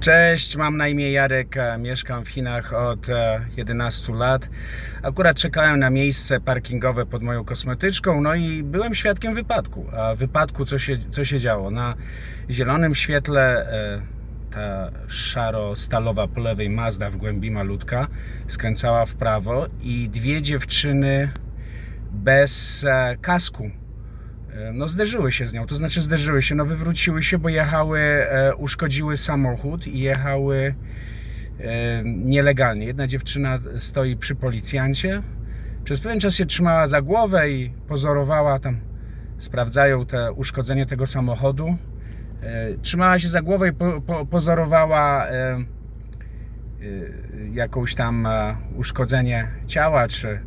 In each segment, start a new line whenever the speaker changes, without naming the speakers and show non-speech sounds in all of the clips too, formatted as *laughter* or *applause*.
Cześć, mam na imię Jarek, e, mieszkam w Chinach od e, 11 lat. Akurat czekałem na miejsce parkingowe pod moją kosmetyczką, no i byłem świadkiem wypadku. A wypadku, co się, co się działo? Na zielonym świetle e, ta szaro-stalowa po lewej Mazda w głębi malutka skręcała w prawo i dwie dziewczyny bez e, kasku E, no zderzyły się z nią, to znaczy zderzyły się, no wywróciły się, bo jechały, e, uszkodziły samochód i jechały e, nielegalnie. Jedna dziewczyna stoi przy policjancie, przez pewien czas się trzymała za głowę i pozorowała tam, sprawdzają te uszkodzenie tego samochodu. E, trzymała się za głowę i po, po, pozorowała e, e, jakąś tam e, uszkodzenie ciała, czy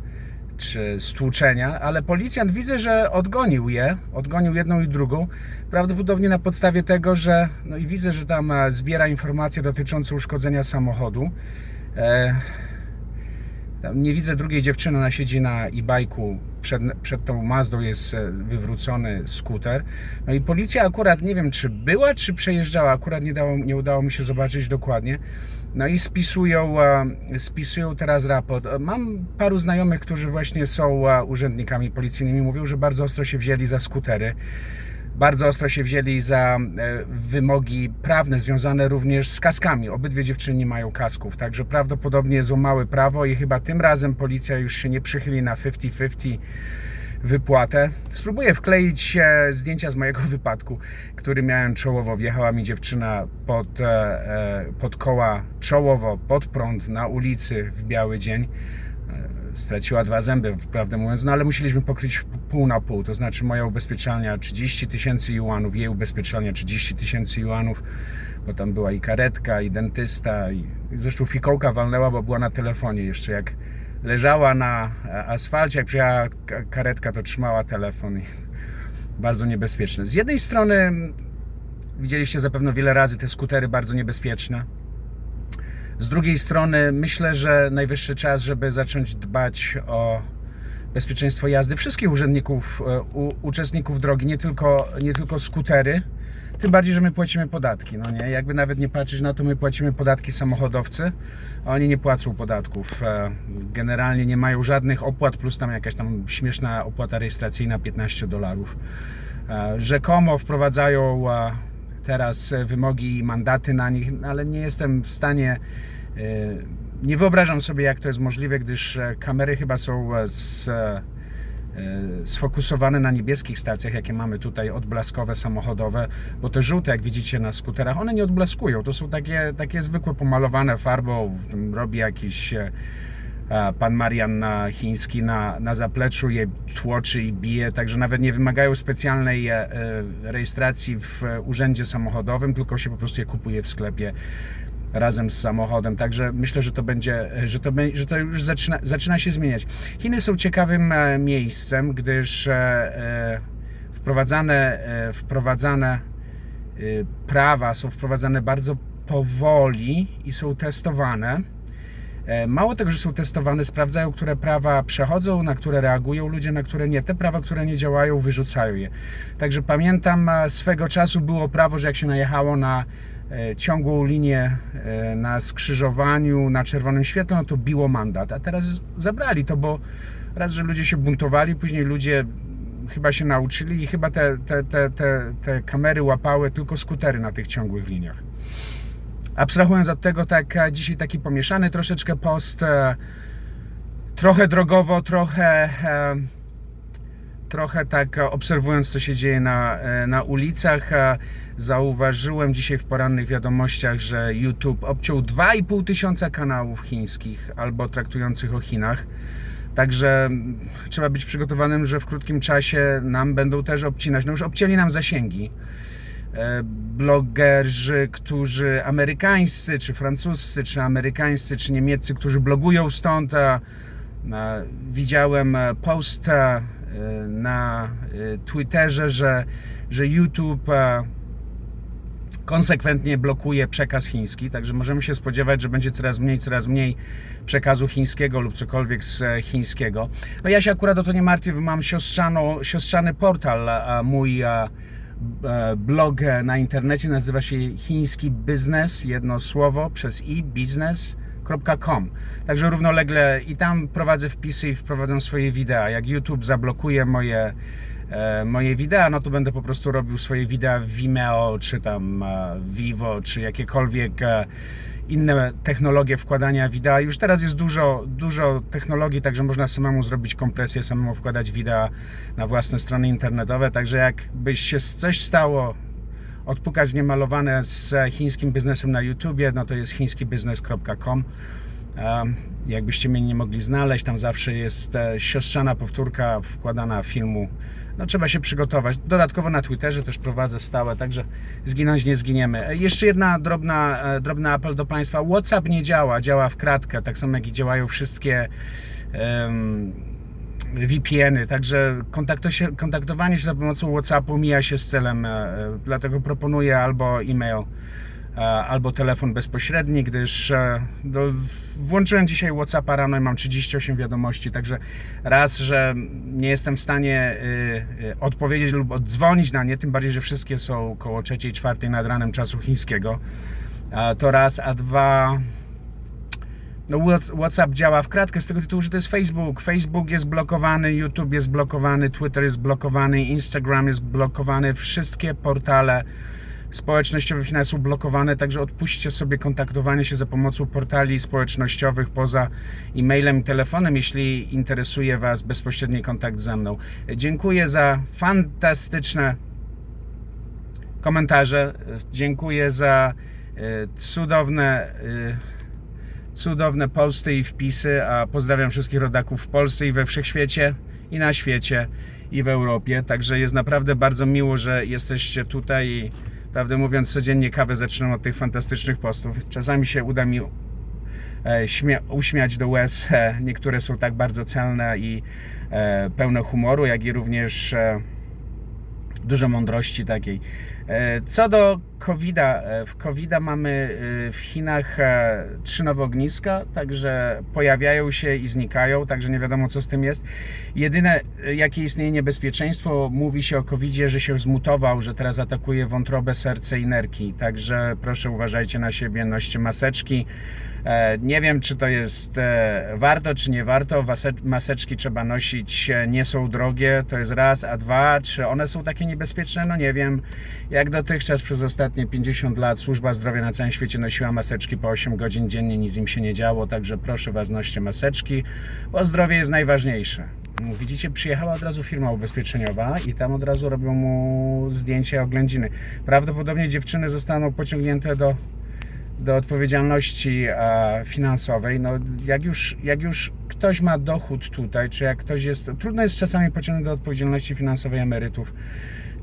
czy stłuczenia, ale policjant widzę, że odgonił je, odgonił jedną i drugą, prawdopodobnie na podstawie tego, że no i widzę, że tam e, zbiera informacje dotyczące uszkodzenia samochodu. E, nie widzę drugiej dziewczyny, ona siedzi na e-bajku, przed, przed tą Mazdą jest e, wywrócony skuter. No i policja akurat, nie wiem czy była, czy przejeżdżała, akurat nie, dało, nie udało mi się zobaczyć dokładnie. No i spisują, e, spisują teraz raport. Mam paru znajomych, którzy właśnie są e, urzędnikami policyjnymi, mówią, że bardzo ostro się wzięli za skutery. Bardzo ostro się wzięli za e, wymogi prawne związane również z kaskami. Obydwie dziewczyny nie mają kasków, także prawdopodobnie złamały prawo i chyba tym razem policja już się nie przychyli na 50-50 wypłatę. Spróbuję wkleić zdjęcia z mojego wypadku, który miałem czołowo. Wjechała mi dziewczyna pod, e, e, pod koła czołowo, pod prąd na ulicy w biały dzień. E, Straciła dwa zęby, prawdę mówiąc, no ale musieliśmy pokryć pół na pół. To znaczy moja ubezpieczalnia 30 tysięcy juanów, jej ubezpieczalnia 30 tysięcy juanów, bo tam była i karetka, i dentysta, i zresztą fikołka walnęła, bo była na telefonie jeszcze. Jak leżała na e, asfalcie, jak przyjechała ka- karetka, to trzymała telefon bardzo niebezpieczne. Z jednej strony widzieliście zapewne wiele razy te skutery bardzo niebezpieczne. Z drugiej strony myślę, że najwyższy czas, żeby zacząć dbać o bezpieczeństwo jazdy wszystkich urzędników, e, u, uczestników drogi, nie tylko, nie tylko skutery. Tym bardziej, że my płacimy podatki. No nie? Jakby nawet nie patrzeć na to, my płacimy podatki samochodowcy, a oni nie płacą podatków. E, Generalnie nie mają żadnych opłat, plus tam jakaś tam śmieszna opłata rejestracyjna 15 dolarów. E, Rzekomo wprowadzają e, teraz wymogi i mandaty na nich, ale nie jestem w stanie. Nie wyobrażam sobie, jak to jest możliwe, gdyż kamery chyba są z, sfokusowane na niebieskich stacjach, jakie mamy tutaj, odblaskowe, samochodowe, bo te żółte, jak widzicie na skuterach, one nie odblaskują. To są takie, takie zwykłe pomalowane farbą, robi jakiś e, pan Marian chiński na, na zapleczu je tłoczy i bije, także nawet nie wymagają specjalnej e, e, rejestracji w e, urzędzie samochodowym, tylko się po prostu je kupuje w sklepie razem z samochodem. Także myślę, że to będzie, że to, że to już zaczyna, zaczyna się zmieniać. Chiny są ciekawym e, miejscem, gdyż e, e, wprowadzane, wprowadzane prawa są wprowadzane bardzo powoli i są testowane. E, Mało tego, że są testowane, sprawdzają, które prawa przechodzą, na które reagują ludzie, na które nie. Te prawa, które nie działają, wyrzucają je. Także pamiętam, swego czasu było prawo, że jak się najechało na e, ciągłą linię e, na skrzyżowaniu, na czerwonym świetle, no to biło mandat. A teraz zabrali to, bo raz, że ludzie się buntowali, później ludzie chyba się nauczyli i chyba te, te, te, te, te kamery łapały tylko skutery na tych ciągłych liniach. Abstrahując od tego, tak e, dzisiaj taki pomieszany troszeczkę post, e, trochę drogowo, trochę, e, trochę tak obserwując, co się dzieje na, na ulicach, zauważyłem dzisiaj w porannych wiadomościach, że YouTube obciął 2,5 tysiąca kanałów chińskich albo traktujących o Chinach. Także trzeba być przygotowanym, że w krótkim czasie nam będą też obcinać. No już obcięli nam zasięgi blogerzy, którzy amerykańscy, czy francuscy, czy amerykańscy, czy niemieccy, którzy blogują stąd. A, a, widziałem e, posta e, na e, Twitterze, że, że YouTube e, konsekwentnie blokuje przekaz chiński, także możemy się spodziewać, że będzie coraz mniej, coraz mniej przekazu chińskiego lub cokolwiek z e, chińskiego. No ja się akurat o to nie martwię, mam siostrzaną, siostrzany portal, mój, e, blog na internecie, nazywa się chiński biznes, jedno słowo przez i, biznes.com. Także równolegle i tam prowadzę wpisy i wprowadzam swoje wideo. Jak YouTube zablokuje moje, e, moje wideo, no to będę po prostu robił swoje wideo w Vimeo, czy tam e, Vivo, czy jakiekolwiek e, inne technologie wkładania wideo. Już teraz jest dużo, dużo technologii, także można samemu zrobić kompresję, samemu wkładać wideo na własne strony internetowe. Także jakbyś się coś stało, odpukać w niemalowane z chińskim biznesem na YouTubie, no to jest chińskibiznes.com. Um, Jakbyście mnie nie mogli znaleźć, tam zawsze jest e, siostrzana powtórka wkładana filmu. No trzeba się przygotować. Dodatkowo na Twitterze też prowadzę stałe, także zginąć nie zginiemy. E, Jeszcze jedna drobna, e, drobny apel do Państwa. WhatsApp nie działa, działa w kratkę, tak samo jak i działają wszystkie em, VPN-y, także się, kontaktowanie się za pomocą WhatsAppu mija się z celem, dlatego proponuję albo e-mail, albo telefon bezpośredni, gdyż e, do, włączyłem dzisiaj WhatsAppa rano i mam 38 wiadomości, także raz, że nie jestem w stanie y, y, odpowiedzieć lub oddzwonić na nie, tym bardziej, że wszystkie są około 3-4 nad ranem czasu chińskiego, a to raz, a dwa... No, Whats- WhatsApp działa w kratkę z tego tytułu, że to jest Facebook. Facebook jest blokowany, YouTube jest blokowany, Twitter jest blokowany, Instagram jest blokowany, wszystkie portale społecznościowe Chin są blokowane, także odpuśćcie sobie kontaktowanie się za pomocą portali społecznościowych poza e-mailem i telefonem, jeśli interesuje Was bezpośredni kontakt ze mną. Dziękuję za fantastyczne komentarze. Dziękuję za e, cudowne e, cudowne posty i wpisy, a pozdrawiam wszystkich rodaków w Polsce i we wszechświecie i na świecie i w Europie, także jest naprawdę bardzo miło, że jesteście tutaj prawdę mówiąc codziennie kawę zaczynam od tych fantastycznych postów. Czasami się uda mi e, śmia- uśmiać do łez, e, niektóre są tak bardzo celne i e, pełne humoru, jak i również dużo mądrości takiej. E, Co do COVID-a, e, w COVID-a mamy e, w Chinach trzy nowe ogniska, także pojawiają się i znikają, także nie wiadomo co z tym jest. Jedyne jakie istnieje niebezpieczeństwo, mówi się o COVID-zie, że się zmutował, że teraz atakuje wątrobę, serce i nerki, także proszę uważajcie na siebie, noście maseczki. Nie wiem, czy to jest warto, czy nie warto. Maseczki trzeba nosić, nie są drogie, to jest raz, a dwa, czy one są takie niebezpieczne? No nie wiem. Jak dotychczas przez ostatnie 50 lat służba zdrowia na całym świecie nosiła maseczki po 8 godzin dziennie, nic im się nie działo, także proszę Was, noście maseczki, bo zdrowie jest najważniejsze. Widzicie, przyjechała od razu firma ubezpieczeniowa i tam od razu robią mu zdjęcie oględziny. Prawdopodobnie dziewczyny zostaną pociągnięte do do odpowiedzialności finansowej. No, jak, już, jak już ktoś ma dochód tutaj, czy jak ktoś jest. Trudno jest czasami pociągnąć do odpowiedzialności finansowej emerytów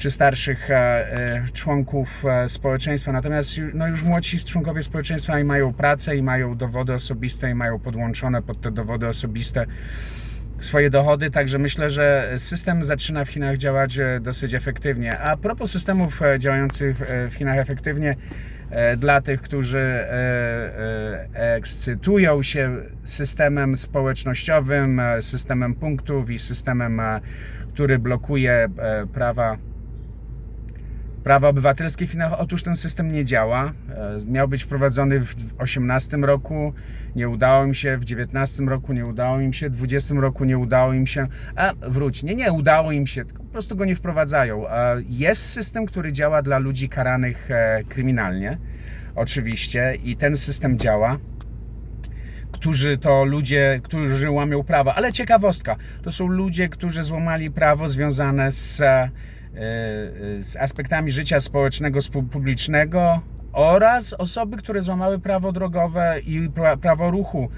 czy starszych e, e, członków e, społeczeństwa. Natomiast no, już młodsi członkowie społeczeństwa i mają pracę, i mają dowody osobiste, i mają podłączone pod te dowody osobiste swoje dochody, także myślę, że system zaczyna w Chinach działać dosyć efektywnie. A propos systemów działających w Chinach efektywnie, dla tych, którzy ekscytują się systemem społecznościowym, systemem punktów i systemem, który blokuje prawa prawa obywatelskie w Chinach. Otóż ten system nie działa. E, Miał być wprowadzony w 2018 roku, nie udało im się, w 2019 roku nie udało im się, w 2020 roku nie udało im się. A wróć, nie, nie udało im się, po prostu go nie wprowadzają. E, Jest system, który działa dla ludzi karanych e, kryminalnie, oczywiście, i ten system działa którzy to ludzie, którzy łamią prawo. Ale ciekawostka, to są ludzie, którzy złamali prawo związane z, z aspektami życia społecznego, publicznego oraz osoby, które złamały prawo drogowe i pra- prawo ruchu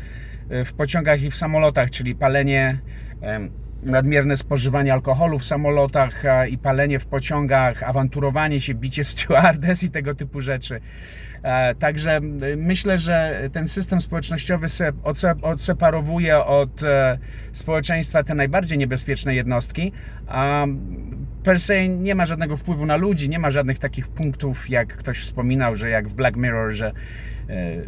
e, w pociągach i w samolotach, czyli palenie, em, nadmierne spożywanie alkoholu w samolotach e, i palenie w pociągach, awanturowanie się, bicie *laughs* stewardess i tego typu rzeczy. E, Także myślę, że ten system społecznościowy se odse- odseparowuje od e, społeczeństwa te najbardziej niebezpieczne jednostki, per se nie ma żadnego wpływu na ludzi, nie ma żadnych takich punktów, jak ktoś wspominał, że jak w Black Mirror, że e,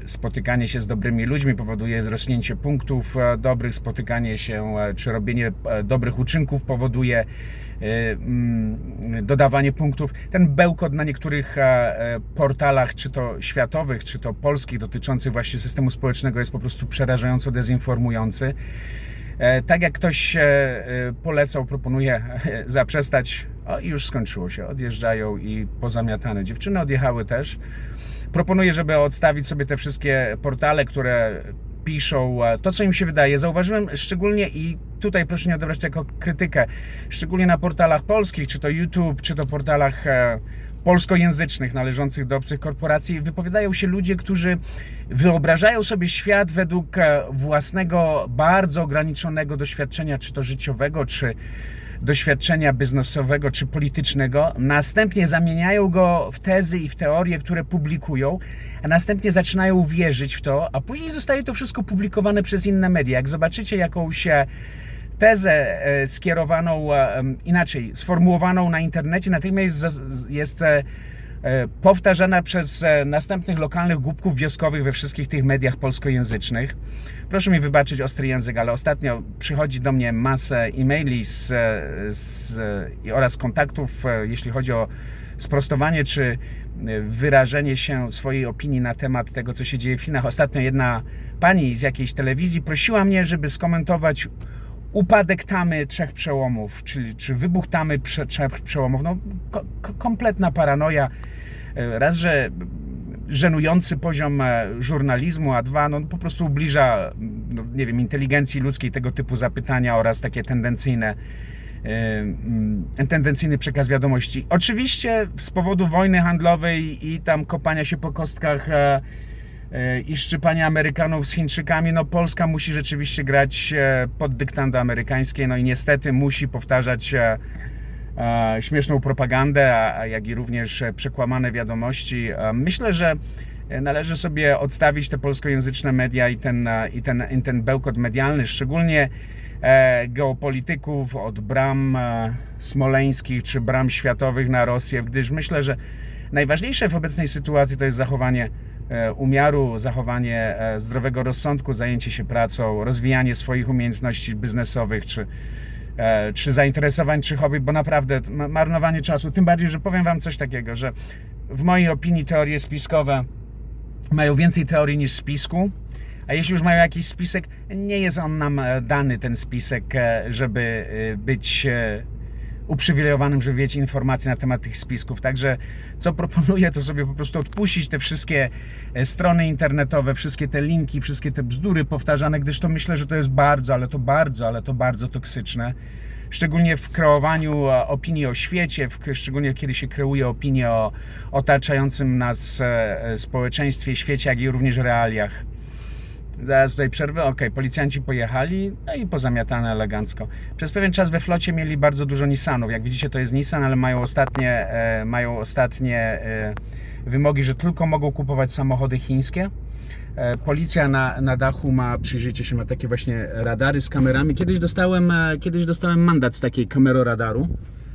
spotykanie się z dobrymi ludźmi powoduje rośnięcie punktów e, dobrych, spotykanie się e, czy robienie dobrych uczynków powoduje mm, dodawanie punktów. Ten bełkot na niektórych portalach, czy to światowych, czy to polskich, dotyczących właśnie systemu społecznego jest po prostu przerażająco dezinformujący. E, Tak jak ktoś e, e, polecał, proponuje zaprzestać, o już skończyło się, odjeżdżają i pozamiatane. Dziewczyny odjechały też. Proponuję, żeby odstawić sobie te wszystkie portale, które piszą to, co im się wydaje. Zauważyłem szczególnie i tutaj proszę nie odebrać jako krytykę, szczególnie na portalach polskich, czy to YouTube, czy to portalach polskojęzycznych należących do obcych korporacji, wypowiadają się ludzie, którzy wyobrażają sobie świat według e, własnego, bardzo ograniczonego doświadczenia, czy to życiowego, czy doświadczenia biznesowego czy politycznego, następnie zamieniają go w tezy i w teorie, które publikują, a następnie zaczynają wierzyć w to, a później zostaje to wszystko publikowane przez inne media. Jak zobaczycie jakąś e, tezę e, skierowaną e, inaczej, sformułowaną na internecie, natychmiast jest, e, powtarzana przez następnych lokalnych głupków wioskowych we wszystkich tych mediach polskojęzycznych. Proszę mi wybaczyć ostry język, ale ostatnio przychodzi do mnie masę e-maili z, z, oraz kontaktów, jeśli chodzi o sprostowanie czy wyrażenie się swojej opinii na temat tego, co się dzieje w Chinach. Ostatnio jedna pani z jakiejś telewizji prosiła mnie, żeby skomentować upadek tamy trzech przełomów, czyli czy wybuch tamy prze, trzech przełomów. No, ko, ko, kompletna paranoja. E, Raz, że żenujący poziom e, żurnalizmu, a dwa, no po prostu ubliża, no, nie wiem, inteligencji ludzkiej tego typu zapytania oraz takie tendencyjne e, mm, tendencyjny przekaz wiadomości. Oczywiście z powodu wojny handlowej i tam kopania się po kostkach i szczypania Amerykanów z Chińczykami, no Polska musi rzeczywiście grać e, pod dyktando amerykańskie, no i niestety musi powtarzać e, e, śmieszną propagandę, a, jak i również e, przekłamane wiadomości. E, Myślę, że e, należy sobie odstawić te polskojęzyczne media i ten, e, i ten, i ten bełkot medialny, szczególnie e, geopolityków od bram e, smoleńskich czy bram światowych na Rosję, gdyż myślę, że najważniejsze w obecnej sytuacji to jest zachowanie e, umiaru, zachowanie e, zdrowego rozsądku, zajęcie się pracą, rozwijanie swoich umiejętności biznesowych czy, e, czy zainteresowań, czy hobby, bo naprawdę ma- marnowanie czasu. Tym bardziej, że powiem Wam coś takiego, że w mojej opinii teorie spiskowe mają więcej teorii niż spisku. A jeśli już mają jakiś spisek, nie jest on nam e, dany, ten spisek, e, żeby e, być e, uprzywilejowanym, żeby wiedzieć informacje na temat tych spisków. Także co proponuję, to sobie po prostu odpuścić te wszystkie e, strony internetowe, wszystkie te linki, wszystkie te bzdury powtarzane, gdyż to myślę, że to jest bardzo, ale to bardzo, ale to bardzo toksyczne. Szczególnie w kreowaniu e, opinii o świecie, szczególnie kiedy się kreuje opinię o otaczającym nas e, społeczeństwie, świecie, jak i również realiach. Zaraz tutaj przerwę. Ok, policjanci pojechali, no i pozamiatane elegancko. Przez pewien czas we flocie mieli bardzo dużo Nissanów. Jak widzicie, to jest Nissan, ale mają ostatnie, e, mają ostatnie e, wymogi, że tylko mogą kupować samochody chińskie. E, Policja na, na dachu ma, przyjrzyjcie się, ma takie właśnie radary z kamerami. Kiedyś dostałem, e, kiedyś dostałem mandat z takiej kameroradaru.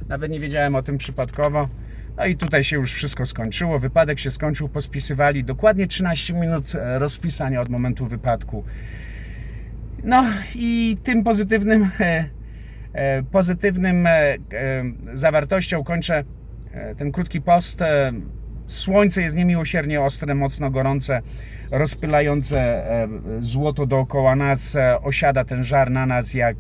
Nawet nie wiedziałem o tym przypadkowo. No i tutaj się już wszystko skończyło. Wypadek się skończył, pospisywali dokładnie 13 minut e, rozpisania od momentu wypadku. No i tym pozytywnym, e, e, pozytywnym zawartością kończę ten krótki post. Słońce jest niemiłosiernie ostre, mocno gorące, rozpylające złoto dookoła nas. Osiada ten żar na nas jak,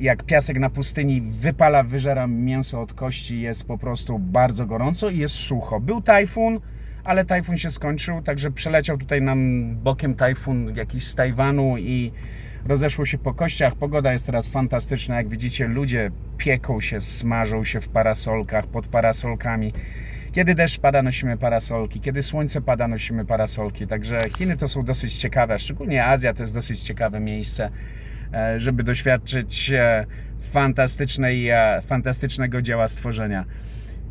jak piasek na pustyni. Wypala, wyżera mięso od kości. Jest po prostu bardzo gorąco i jest sucho. Był tajfun, ale tajfun się skończył, także przeleciał tutaj nam bokiem tajfun jakiś z Tajwanu i rozeszło się po kościach. Pogoda jest teraz fantastyczna. Jak widzicie, ludzie pieką się, smażą się w parasolkach, pod parasolkami. Kiedy deszcz pada, nosimy parasolki. Kiedy słońce pada, nosimy parasolki. Także Chiny to są dosyć ciekawe, szczególnie Azja to jest dosyć ciekawe miejsce, żeby doświadczyć e, fantastycznej, e, fantastycznego dzieła stworzenia.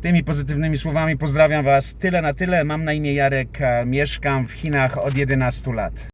Tymi pozytywnymi słowami pozdrawiam Was tyle na tyle. Mam na imię Jarek, e, mieszkam w Chinach od 11 lat.